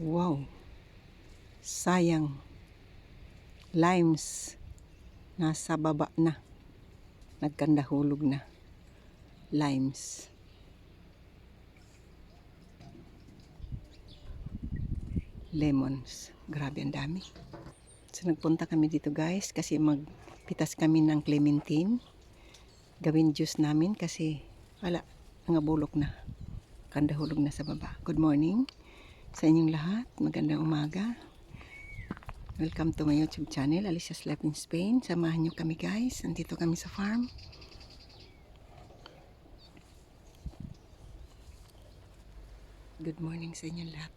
Wow. Sayang. Limes. Nasa baba na. Nagkandahulog na. Limes. Lemons. Grabe ang dami. So nagpunta kami dito guys kasi magpitas kami ng clementine. Gawin juice namin kasi wala, nangabulok na. Kandahulog na sa baba. Good morning sa inyong lahat. Magandang umaga. Welcome to my YouTube channel, Alicia's Life in Spain. Samahan nyo kami guys. Nandito kami sa farm. Good morning sa inyong lahat.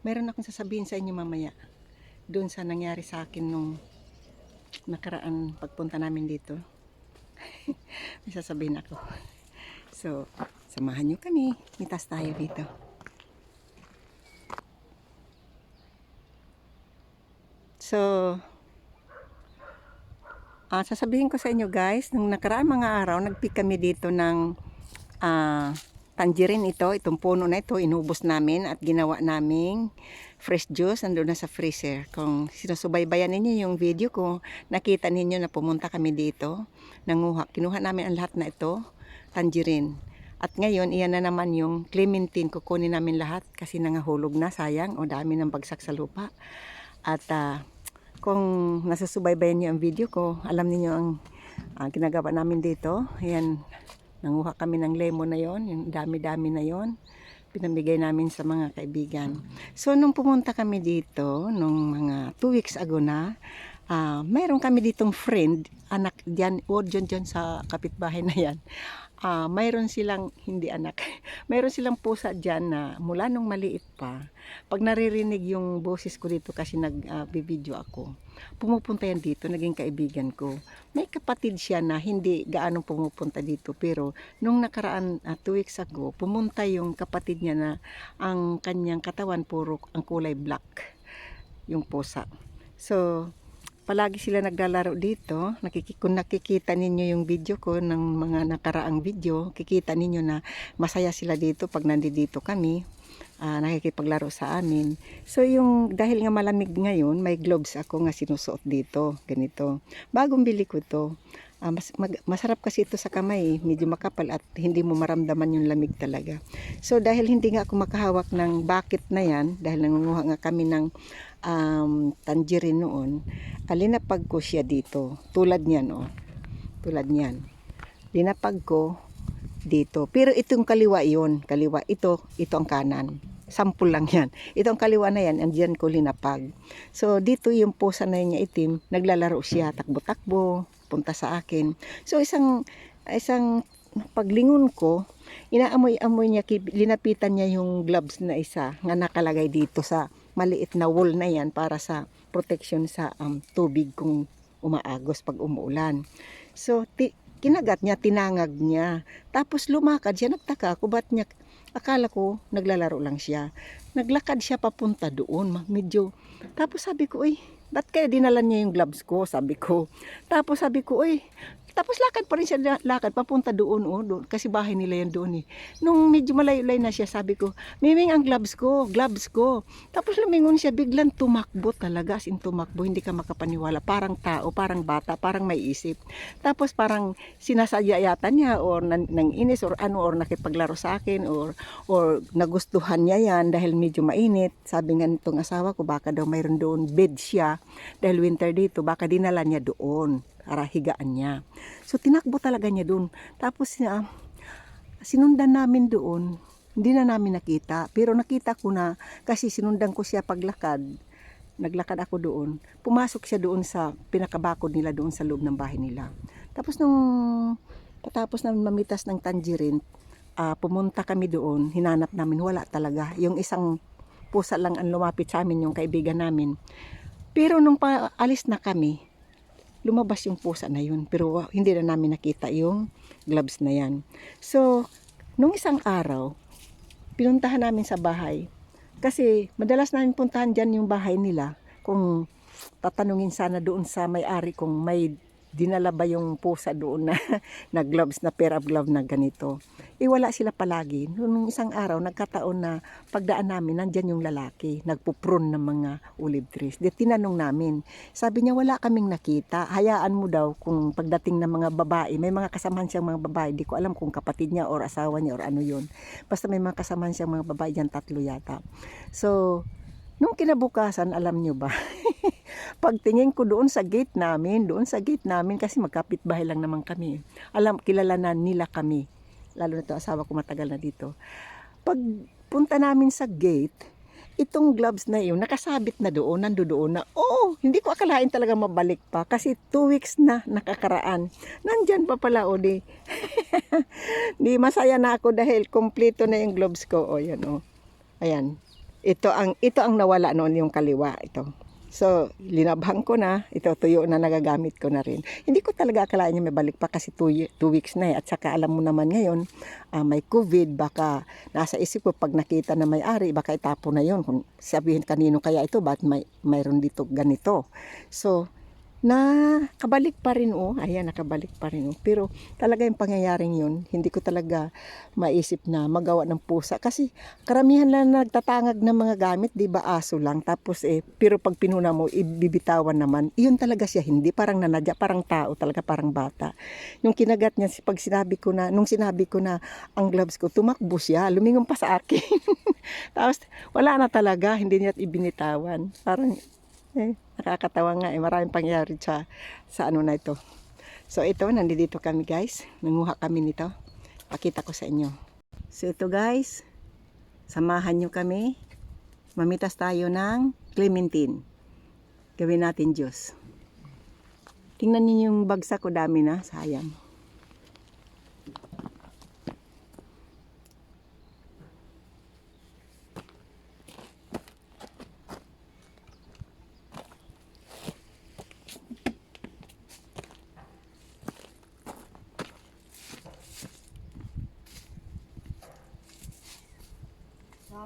Meron akong sasabihin sa inyo mamaya. Doon sa nangyari sa akin nung nakaraan pagpunta namin dito. May sasabihin ako. So, samahan nyo kami. Mitas tayo dito. So, ah sasabihin ko sa inyo guys, nung nakaraan mga araw, nagpick kami dito ng ah, tangerine ito, itong puno na ito, inubos namin at ginawa naming fresh juice, nandun na sa freezer. Kung sinusubaybayan ninyo yung video ko, nakita ninyo na pumunta kami dito, nanguha, kinuha namin ang lahat na ito, tangerine. At ngayon, iyan na naman yung clementine, kukunin namin lahat kasi nangahulog na, sayang, o dami ng bagsak sa lupa. At ah, kung nasusubaybayan niyo ang video ko, alam niyo ang ah, ginagawa namin dito. Ayan, nanguha kami ng lemon na yon, yung dami-dami na yon. Pinamigay namin sa mga kaibigan. So, nung pumunta kami dito, nung mga two weeks ago na, ah, mayroon kami ditong friend, anak diyan, o dyan, dyan sa kapitbahay na yan. Ah, mayroon silang, hindi anak, mayroon silang pusa dyan na mula nung maliit pa, pag naririnig yung boses ko dito kasi nag-video ako, pumupunta yan dito, naging kaibigan ko. May kapatid siya na hindi gaano pumupunta dito, pero nung nakaraan, uh, two weeks ago, pumunta yung kapatid niya na ang kanyang katawan puro ang kulay black, yung pusa. So, palagi sila naglalaro dito. Nakiki kung nakikita ninyo yung video ko ng mga nakaraang video, kikita ninyo na masaya sila dito pag nandito kami. Uh, nakikipaglaro sa amin. So yung dahil nga malamig ngayon, may gloves ako nga sinusuot dito, ganito. Bagong bili ko to. Uh, mas, mag, masarap kasi ito sa kamay, medyo makapal at hindi mo maramdaman yung lamig talaga. So dahil hindi nga ako makahawak ng bucket na yan, dahil nangunguha nga kami ng um, tangerine noon, alinapag ko siya dito. Tulad niyan, oh. Tulad niyan. Linapag ko dito. Pero itong kaliwa yon Kaliwa. Ito, ito ang kanan. Sampul lang yan. Ito ang kaliwa na yan, andyan ko linapag. So, dito yung pusa na niya itim, naglalaro siya, takbo-takbo, punta sa akin. So, isang, isang paglingon ko, inaamoy-amoy niya, linapitan niya yung gloves na isa nga nakalagay dito sa maliit na wool na yan para sa protection sa um, tubig kung umaagos pag umuulan. So, ti- kinagat niya, tinangag niya. Tapos lumakad siya, nagtaka ako, ba't niya, akala ko naglalaro lang siya. Naglakad siya papunta doon, medyo, tapos sabi ko, eh, ba't kaya dinala niya yung gloves ko, sabi ko. Tapos sabi ko, eh, tapos lakad pa rin siya, lakad, papunta doon, oh, doon, kasi bahay nila yan doon eh. Nung medyo malayo-layo na siya, sabi ko, Miming ang gloves ko, gloves ko. Tapos lumingon siya, biglang tumakbo talaga, as in tumakbo, hindi ka makapaniwala. Parang tao, parang bata, parang may isip. Tapos parang sinasadyayatan niya, or nang inis, or ano, or nakipaglaro sa akin, or, or nagustuhan niya yan dahil medyo mainit. Sabi nga nitong asawa ko, baka daw mayroon doon bed siya, dahil winter dito, baka dinala niya doon para higaan niya. So tinakbo talaga niya doon. Tapos uh, sinundan namin doon. Hindi na namin nakita. Pero nakita ko na kasi sinundan ko siya paglakad. Naglakad ako doon. Pumasok siya doon sa pinakabakod nila doon sa loob ng bahay nila. Tapos nung patapos namin mamitas ng tangerine, uh, pumunta kami doon. Hinanap namin. Wala talaga. Yung isang pusa lang ang lumapit sa amin, yung kaibigan namin. Pero nung paalis na kami, lumabas yung pusa na yun. Pero hindi na namin nakita yung gloves na yan. So, nung isang araw, pinuntahan namin sa bahay. Kasi madalas namin puntahan dyan yung bahay nila. Kung tatanungin sana doon sa may-ari kung may dinala ba yung pusa doon na, na gloves, na pair of glove na ganito. Eh wala sila palagi. Nung isang araw, nagkataon na pagdaan namin, nandyan yung lalaki, nagpuprun ng mga olive trees. Di tinanong namin, sabi niya wala kaming nakita. Hayaan mo daw kung pagdating ng mga babae, may mga kasamahan siyang mga babae, di ko alam kung kapatid niya or asawa niya or ano yun. Basta may mga kasamahan siyang mga babae dyan, tatlo yata. So, nung kinabukasan, alam niyo ba, pagtingin ko doon sa gate namin, doon sa gate namin, kasi magkapit bahay lang naman kami. Alam, kilala na nila kami. Lalo na to asawa ko matagal na dito. Pag punta namin sa gate, itong gloves na yun, nakasabit na doon, nandoon na. Oh, hindi ko akalain talaga mabalik pa kasi two weeks na nakakaraan. Nandyan pa pala, o di. di masaya na ako dahil kompleto na yung gloves ko. O, yan, o. Ayan. Ito ang, ito ang nawala noon yung kaliwa. Ito. So, linabhan ko na. Ito, tuyo na nagagamit ko na rin. Hindi ko talaga akalain niya may balik pa kasi two, ye- two weeks na eh. At saka alam mo naman ngayon, ah, may COVID, baka nasa isip ko pag nakita na may-ari, baka itapo na yon Kung sabihin kanino kaya ito, ba't may, mayroon dito ganito. So, na kabalik pa rin oh. Ayan, nakabalik pa rin oh. Pero talaga yung pangyayaring yun, hindi ko talaga maisip na magawa ng pusa. Kasi karamihan lang nagtatangag ng mga gamit, di ba aso lang. Tapos eh, pero pag pinuna mo, ibibitawan naman. Iyon talaga siya, hindi parang nanadya, parang tao talaga, parang bata. Yung kinagat niya, pag sinabi ko na, nung sinabi ko na ang gloves ko, tumakbo siya, lumingon pa sa akin. Tapos wala na talaga, hindi niya ibinitawan. Parang eh, nakakatawa nga eh. Maraming pangyayari sa, sa ano na ito. So ito, nandito kami guys. Nanguha kami nito. Pakita ko sa inyo. So ito guys, samahan nyo kami. Mamitas tayo ng clementine. Gawin natin juice. Tingnan niyo yung bagsak ko dami na. Sayang.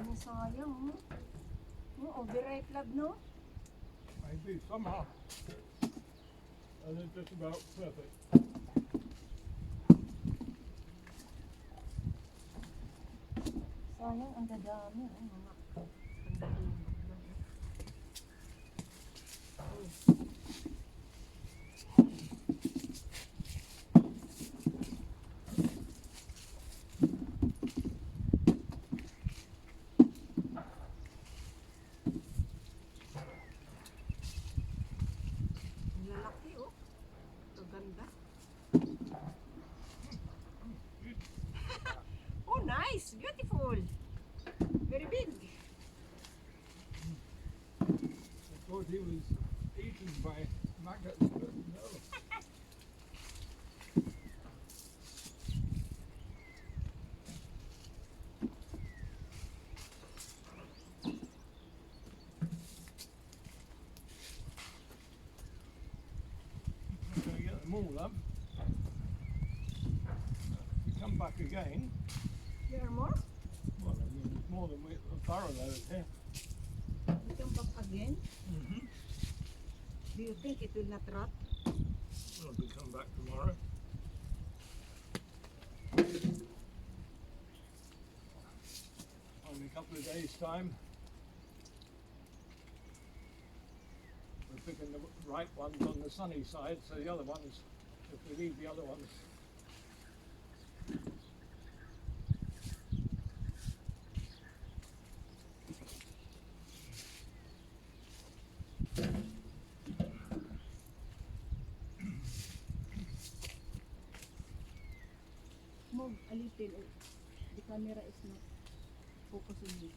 Dami sayang. Oh. Oh, overripe love, no? Maybe somehow. And it's just about perfect. Sayang, ang dadami. Oh, mga again. There are more? Well, I mean, more than we, a thorough load here. You come back again? Mm-hmm. Do you think it will not rot? I'll be come back tomorrow. Only a couple of days' time. We're picking the right ones on the sunny side, so the other ones, if we leave the other ones. Move a little. The camera is not focusing me.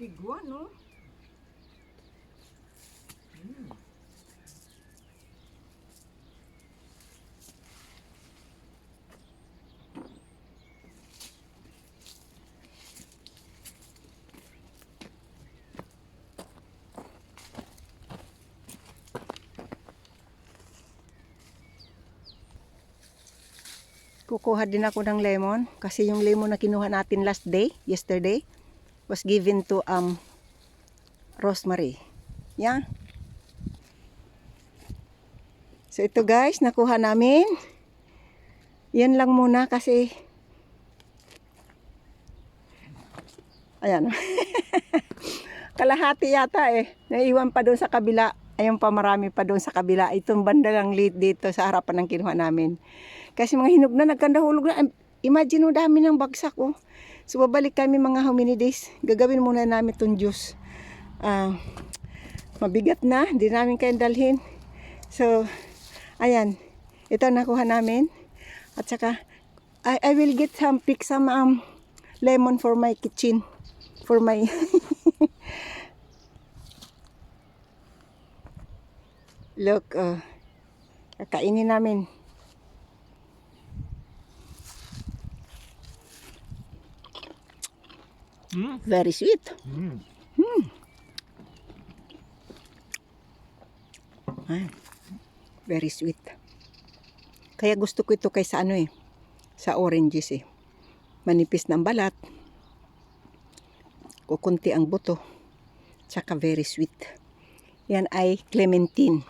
Big one, no? Kukuha din ako ng lemon kasi yung lemon na kinuha natin last day, yesterday, was given to um Rosemary. Yeah. So ito guys, nakuha namin. Yan lang muna kasi Ayan. Kalahati yata eh. Naiwan pa doon sa kabila. Ayun pa marami pa doon sa kabila. Itong bandalang lead dito sa harapan ng kinuha namin. Kasi mga hinog na, nagkandahulog na. Imagine mo dami ng bagsak oh. So babalik kami mga how many days. Gagawin muna namin itong juice. Ah, mabigat na, hindi namin kayang dalhin. So, ayan. Ito nakuha namin. At saka, I, I will get some, pick some um, lemon for my kitchen. For my... Look, uh, kakainin namin. Mm. Very sweet. Mm. Ah, very sweet. Kaya gusto ko ito kaysa ano eh, sa oranges eh. Manipis ng balat. Kukunti ang buto. Tsaka very sweet. Yan ay clementine.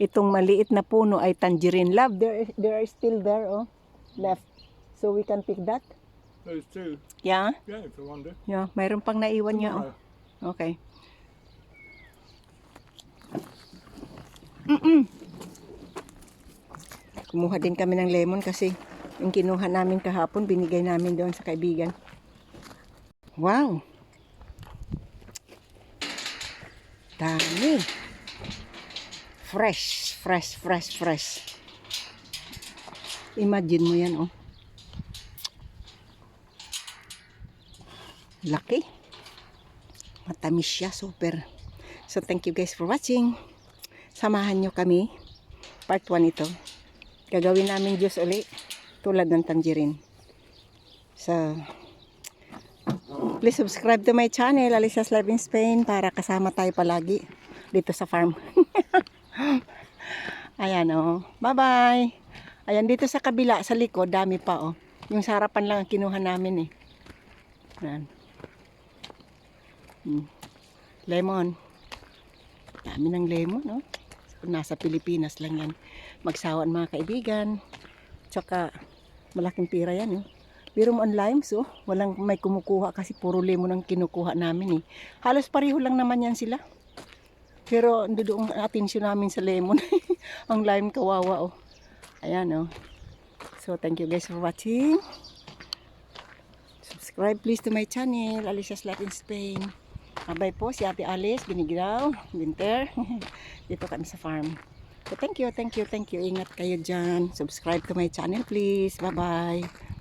Itong maliit na puno ay tangerine. Love, there, there are still there oh, left. So we can pick that. Those two. Yeah, Yeah, if you wonder. yeah. Mayroon pang naiwan niya oh. Okay. Mm-mm. Kumuha din kami ng lemon kasi yung kinuha namin kahapon, binigay namin doon sa kaibigan. Wow! Dami! Fresh, fresh, fresh, fresh. Imagine mo yan, oh. Laki. Matamis siya, super. So, thank you guys for watching. Samahan nyo kami. Part 1 ito. Gagawin namin juice uli. Tulad ng tangerine. So, please subscribe to my channel, Alicia's Live in Spain, para kasama tayo palagi dito sa farm. Ayan, oh. Bye-bye. Ayan, dito sa kabila, sa likod, dami pa, oh. Yung sa harapan lang ang kinuha namin, eh. Ayan. Hmm. Lemon. Dami ng lemon, no? Nasa Pilipinas lang yan. Magsawan mga kaibigan. Tsaka, malaking pira yan, no? Pero mo ang limes, oh. Walang may kumukuha kasi puro lemon ang kinukuha namin, eh. Halos pareho lang naman yan sila. Pero, doon ang atensyon namin sa lemon. ang lime kawawa, oh. Ayan, oh. So, thank you guys for watching. Subscribe please to my channel, Alicia's Life in Spain. Abay po si Ate Alice, Binigraw, Winter. Dito kami sa farm. So thank you, thank you, thank you. Ingat kayo dyan. Subscribe to my channel please. Bye-bye.